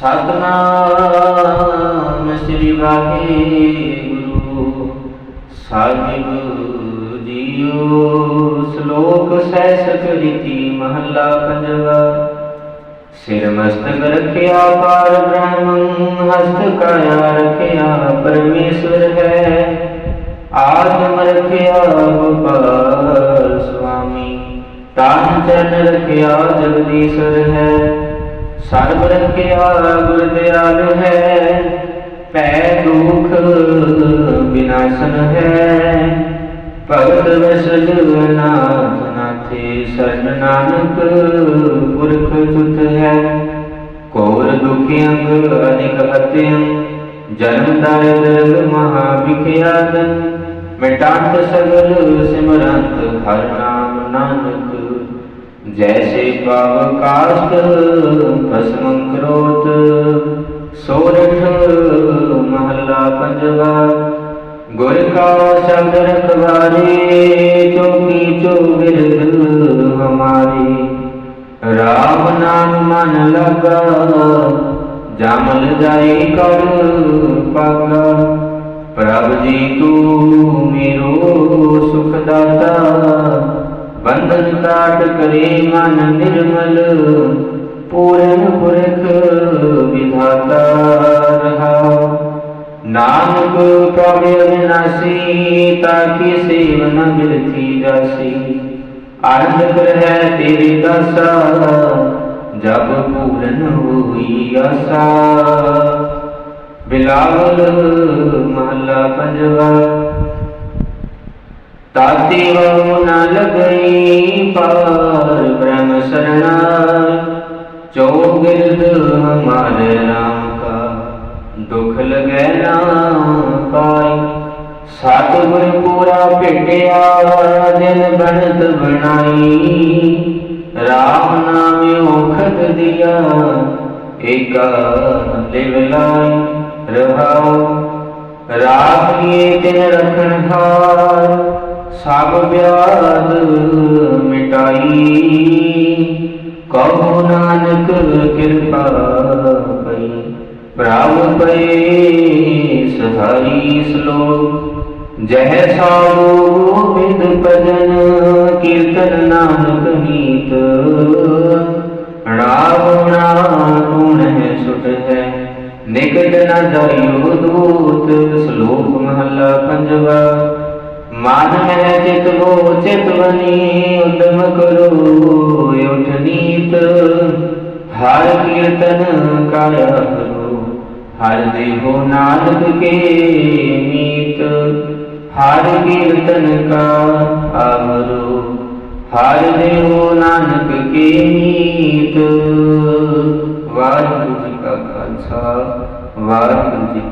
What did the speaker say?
ਸਤਨਾਮ ਸ੍ਰੀ ਵਾਹਿਗੁਰੂ। ਸਾਹਿਬ ਜੀਓ, ਸ਼ਲੋਕ ਸੈਸਕ ਰੀਤੀ ਮਹੱਲਾ ਪੰਜਵਾ। ਸਿਰ ਮਸਤਕ ਰਖਿਆ, ਪਾਰ ਬ੍ਰਹਮ ਹਸਤ ਕਾਇਆ ਰਖਿਆ, ਪਰਮੇਸ਼ਵਰ ਹੈ। ਆਤਮ ਰੱਖਿਆ, ਗੋਪਾਲ ਸੁਆਮੀ। ਤਾਨ ਚਰਨ ਰਖਿਆ ਜਗਦੀਸ਼ਰ ਹੈ। ਸਰਬ ਰਖਿਆ ਗੁਰ ਦਿਆਲ ਹੈ ਪੈ ਦੁਖ ਵਿਨਾਸ਼ਨ ਹੈ। ਭਗਤ ਵਸਲ ਨਾਥ ਨਾਥੇ ਸਰਨ ਨਾਨਕ ਪੁਰਖ ਤੁਤ ਹੈ। ਕੋਰ ਦੁਖਿਅੰ ਅਨਿਕ ਅਤਿਅੰ ਜਨਮ ਦਾਇਰ ਮਹਾ ਵਿਖਿਆਤਨ ਮਿਟਾਂਤ ਸਗਲ ਸਿਮਰੰਤ ਹਰ ਨਾਮ ਨਾਨਕ। ਜੈਸੇ ਪਾਵ ਕਾਸ਼ਟ ਭਸਮੰ ਕਰੋਤ ਸੋਰਠ ਮਹੱਲਾ ਪੰਜਵਾ ਗੁਰ ਕਾ ਸ਼ਬਦ ਰਖਵਾਰੇ ਚੋਕੀ ਚੋ ਬਿਰਦ ਹਮਾਰੀ ਰਾਮ ਨਾਮ ਮਨ ਲਗਾ ਜਮਲ ਜਾਏ ਕਰ ਪਾਗਾ ਪ੍ਰਭ ਜੀ ਤੂੰ ਮੇਰੋ ਸੁਖ ਬੰਧਨ ਕਾਟ ਕਰੇ ਮਨ ਨਿਰਮਲ, ਪੂਰਨ ਪੁਰਖ ਵਿਧਾਤਾ ਰਹਾਉ ਨਾਨਕ ਪ੍ਰਭੇ ਅਵਿਨਾਸੀ ਤਾਕੀ ਸੇਵਨ ਬਿਰਥੀ ਜਾਸੀ। ਆਨੰਦ ਕਰਹਿ ਤੇਰੇ ਦਾਸਾ, ਜਬ ਪੂਰਨ ਹੋਈ ਆਸਾ। ਬਿਲਾਵਲ ਮਹਲਾ ਪੰਜਵਾ ਤਾਤੀ ਵਹੁ ਨ ਲਗਈ ਪਾਰ ਬ੍ਰਹਮ ਸਰਣਾ ਚੋ ਗਿਰਦ ਹਮਾਰੇ ਰਾਮ ਕਾ, ਦੁਖ ਲਗੈ ਨਾ ਪਾਈ। ਸਤਿਗੁਰ ਪੂਰਾ ਭੇਟਿਆ ਦਿਨ ਬਣਤ ਬਣਾਈ। ਰਾਮ ਨਾਮ ਓਖਦ ਦਿਆ, ਏਕਾ ਲਿਵ ਲਾਈ ਰਹਾਉ ਰਾਖੀਏ ਕੀਏ ਤਿਨ ਰਖਣ ਹਾਰ ਸਭ ਵਿਆਦ ਮਿਟਾਈ। ਕਹੋ ਨਾਨਕ ਕਿਰਪਾ ਪਈ। ਪ੍ਰਭ ਪਏ ਸਹਾਈ ਸਲੋਕ ਜਹ ਸਾਧੂ ਬਿਦ ਭਜਨ ਕੀਰਤਨ ਨਾਨਕ ਨੀਤ। ਰਾਵਣਾ ਗੁਣ ਹੈ ਸੁਟ ਹੈ। ਨਿਕਟ ਨ ਜਾਇਓ ਦੂਤ, ਸ਼ਲੋਕ ਮਹੱਲਾ ਪੰਜਵਾ। ਮਨ ਮਹਿ ਚਿਤ ਵੋ ਚਿਤਵਨੀ ਉਦਮ ਕਰੋ, ਉਠ ਨੀਤ। ਹਰ ਕੀਰਤਨ ਕਾਇਆ ਕਰੋ ਹਰ ਦੇਹੋ ਨਾਨਕ ਕੇ ਮੀਤ। ਹਰ ਕੀਰਤਨ ਕਾ ਆਵਰੋ ਹਰ ਦੇਹੋ ਨਾਨਕ ਕੇ ਮੀਤ। ਵਾਹਿਗੁਰੂ ਜੀ ਕਾ ਖਾਲਸਾ, ਵਾਹਿਗੁਰੂ